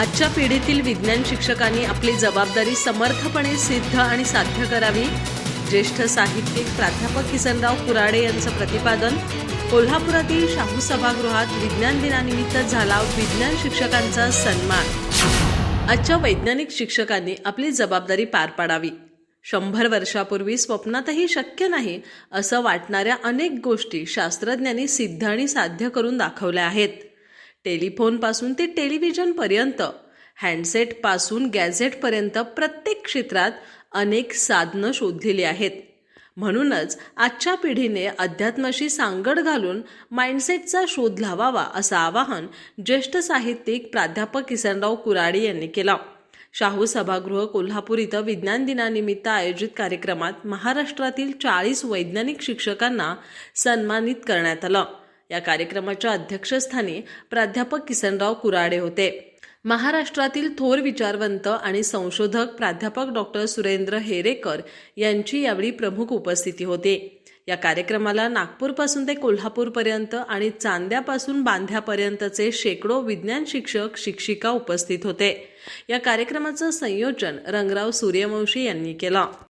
आजच्या पिढीतील विज्ञान शिक्षकांनी आपली जबाबदारी समर्थपणे सिद्ध आणि साध्य करावी. ज्येष्ठ साहित्यिक प्राध्यापक किसनराव कुराडे यांचं प्रतिपादन. कोल्हापुरातील शाहू सभागृहात विज्ञान दिनानिमित्त झाला विज्ञान शिक्षकांचा सन्मान. आजच्या वैज्ञानिक शिक्षकांनी आपली जबाबदारी पार पाडावी. शंभर वर्षापूर्वी स्वप्नातही शक्य नाही असं वाटणाऱ्या अनेक गोष्टी शास्त्रज्ञांनी सिद्ध आणि साध्य करून दाखवल्या आहेत. टेलिफोनपासून ते टेलिव्हिजनपर्यंत हँडसेटपासून गॅझेटपर्यंत प्रत्येक क्षेत्रात अनेक साधनं शोधलेली आहेत. म्हणूनच आजच्या पिढीने अध्यात्माशी सांगड घालून माइंडसेटचा शोध लावावा असं आवाहन ज्येष्ठ साहित्यिक प्राध्यापक किसनराव कुराडे यांनी केलं. शाहू सभागृह कोल्हापूर इथं विज्ञान दिनानिमित्त आयोजित कार्यक्रमात महाराष्ट्रातील चाळीस वैज्ञानिक शिक्षकांना सन्मानित करण्यात आलं. या कार्यक्रमाच्या अध्यक्षस्थानी प्राध्यापक किसनराव कुराडे होते. महाराष्ट्रातील थोर विचारवंत आणि संशोधक प्राध्यापक डॉक्टर सुरेंद्र हेरेकर यांची यावेळी प्रमुख उपस्थिती होती. या कार्यक्रमाला नागपूरपासून ते कोल्हापूरपर्यंत आणि चांद्यापासून बांध्यापर्यंतचे शेकडो विज्ञान शिक्षक शिक्षिका उपस्थित होते. या कार्यक्रमाचं संयोजन रंगराव सूर्यवंशी यांनी केलं.